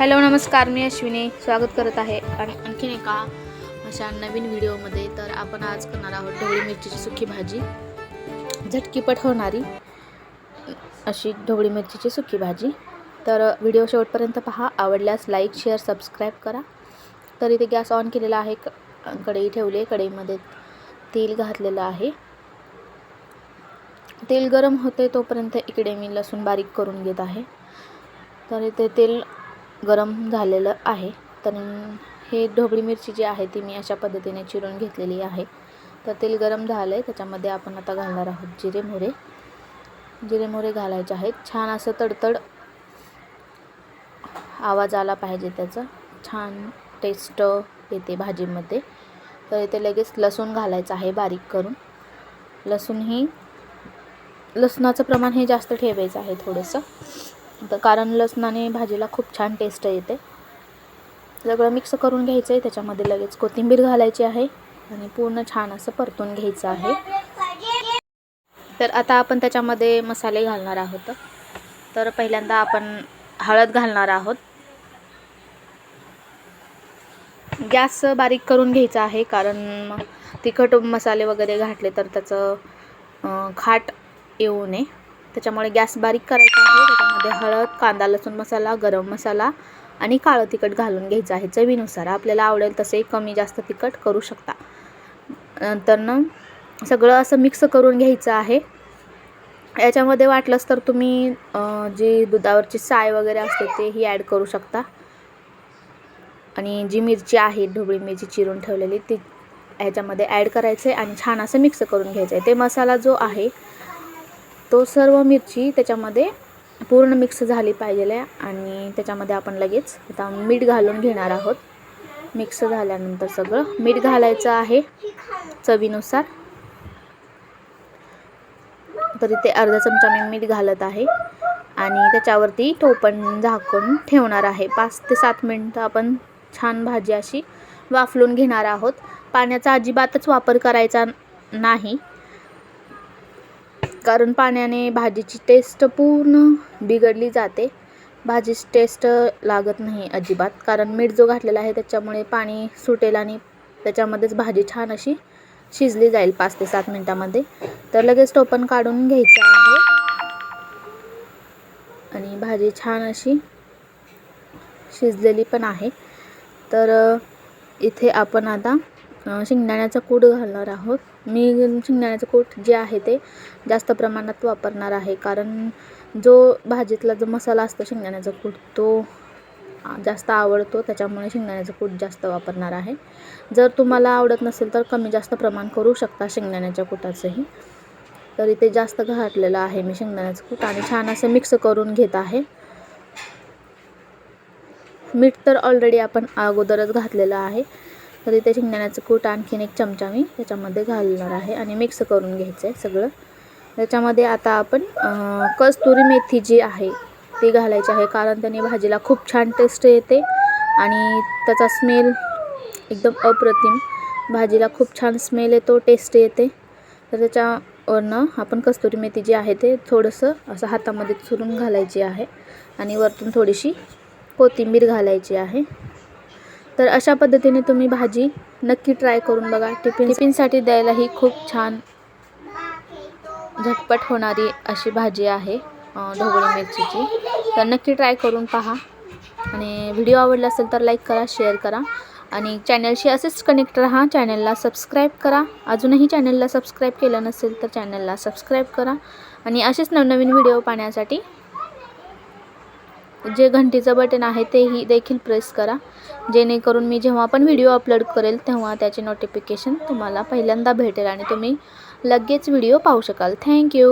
Hello नमस्कार मी अश्विनी स्वागत करत आहे. आणि आणखीन एका अशा नवीन व्हिडिओमध्ये तर आपण आज करणार आहोत ढोबळी मिरचीची सुकी भाजी. झटकीपट होणारी अशी ढोबळी मिरचीची सुकी भाजी. तर व्हिडिओ शेवटपर्यंत पहा आवडल्यास लाईक शेअर सबस्क्राईब करा. तर इथे गॅस ऑन केलेला आहे क कढई ठेवली कढईमध्ये तेल घातलेलं आहे. तेल गरम होते तोपर्यंत इकडे मी लसूण बारीक करून घेत आहे. तर इथे तेल गरम झालेलं आहे. तर हे ढोबळी मिरची जी आहे ती मी अशा पद्धतीने चिरून घेतलेली आहे. तर तेल गरम झालं आहे त्याच्यामध्ये आपण आता घालणार आहोत जिरे मोहरे. जिरे मोहरे घालायचे आहेत. छान असं तडतड आवाज आला पाहिजे त्याचा. छान टेस्ट येते भाजीमध्ये. तर इथे लगेच लसूण घालायचं आहे बारीक करून. लसूण ही लसणाचं प्रमाण हे जास्त ठेवायचं आहे थोडंसं. तर कारण लसणाने भाजीला खूप छान टेस्ट येते. सगळं मिक्स करून घ्यायचं आहे त्याच्यामध्ये लगेच कोथिंबीर घालायची आहे आणि पूर्ण छान असं परतून घ्यायचं आहे. तर आता आपण त्याच्यामध्ये मसाले घालणार आहोत. तर पहिल्यांदा आपण हळद घालणार आहोत. गॅस बारीक करून घ्यायचा आहे कारण तिखट मसाले वगैरे घातले तर त्याचं खाट येऊ नये. त्याच्यामुळे गॅस बारीक करायचा आहे. त्याच्यामध्ये हळद कांदा लसूण मसाला गरम मसाला आणि काळं तिखट घालून घ्यायचं आहे. चवीनुसार आपल्याला आवडेल तसे कमी जास्त तिखट करू शकता. नंतर न सगळं असं मिक्स करून घ्यायचं आहे. याच्यामध्ये वाटलंच तर तुम्ही जी दुधावरची साय वगैरे असते तेही ॲड करू शकता. आणि जी मिरची आहे ढोबळी मिरची चिरून ठेवलेली ती ह्याच्यामध्ये ॲड करायचं आहे आणि छान असं मिक्स करून घ्यायचं आहे. ते मसाला जो आहे तो सर्व मिरची त्याच्यामध्ये पूर्ण मिक्स झाली पाहिजे आणि त्याच्यामध्ये आपण लगेच आता मीठ घालून घेणार आहोत. मिक्स झाल्यानंतर सगळं मीठ घालायचं आहे चवीनुसार. तर इथे अर्धा चमचा मी मीठ घालत आहे आणि त्याच्यावरती टोपण झाकून ठेवणार आहे. पाच ते सात मिनटं आपण छान भाजी अशी वाफलून घेणार आहोत. पाण्याचा अजिबातच वापर करायचा नाही. कारण पाण्याने भाजीची टेस्ट पूर्ण बिघडली जाते. भाजीची टेस्ट लागत नाही अजिबात. कारण मीठ जो घातलेला आहे त्याच्यामुळे पाणी सुटेल आणि त्याच्यामध्येच भाजी छान अशी शिजली जाईल पाच ते सात मिनटामध्ये. तर लगेच टोपण काढून घ्यायचं आहे. आणि भाजी छान अशी शिजलेली पण आहे. तर इथे आपण आता शेंगदाण्याचा कूट घालणार आहोत. मी शेंगदाण्याचं कूट जे आहे ते जास्त प्रमाणात वापरणार आहे. कारण जो भाजीतला जो मसाला असतो शेंगदाण्याचा कूट तो जास्त आवडतो. त्याच्यामुळे शेंगदाण्याचं कूट जास्त वापरणार आहे. जर तुम्हाला आवडत नसेल तर कमी जास्त प्रमाण करू शकता शेंगदाण्याच्या कुटाचंही. तर इथे जास्त घातलेलं आहे मी शेंगदाण्याचं कूट आणि छान असं मिक्स करून घेत आहे. मीठ तर ऑलरेडी आपण अगोदरच घातलेलं आहे. तर इथे शेंगदाण्याचं कूट आणखीन एक चमचा मी त्याच्यामध्ये घालणार आहे आणि मिक्स करून घ्यायचं आहे सगळं. त्याच्यामध्ये आता आपण कस्तुरी मेथी जी आहे ती घालायची आहे कारण त्याने भाजीला खूप छान टेस्ट येते आणि त्याचा स्मेल एकदम अप्रतिम. भाजीला खूप छान स्मेल येतो टेस्ट येते. तर त्याच्यावरनं आपण कस्तुरी मेथी जी आहे ते थोडंसं असं हातामध्ये चुरून घालायची आहे आणि वरतून थोडीशी कोथिंबीर घालायची आहे. तर अशा पद्धतीने तुम्ही भाजी नक्की ट्राय करून बघा. टिफिन टिफिनसाठी द्यायलाही खूप छान झटपट होणारी अशी भाजी आहे ढोबळी मिरचीची. तर नक्की ट्राय करून पहा. आणि व्हिडिओ आवडला असेल तर लाईक करा शेअर करा. आणि चॅनलशी असेच कनेक्ट राहा चॅनलला सबस्क्राईब करा. अजूनही चॅनलला सबस्क्राईब केलं नसेल तर चॅनलला सबस्क्राईब करा. आणि असेच नवनवीन व्हिडिओ पाहण्यासाठी जे घंटीचं बटन आहे तेही देखील प्रेस करा. जेणेकरून मी जेव्हा पण व्हिडिओ अपलोड करेल तेव्हा त्याचे नोटिफिकेशन तुम्हाला पहिल्यांदा भेटेल आणि तुम्ही लगेच व्हिडिओ पाहू शकाल. थँक्यू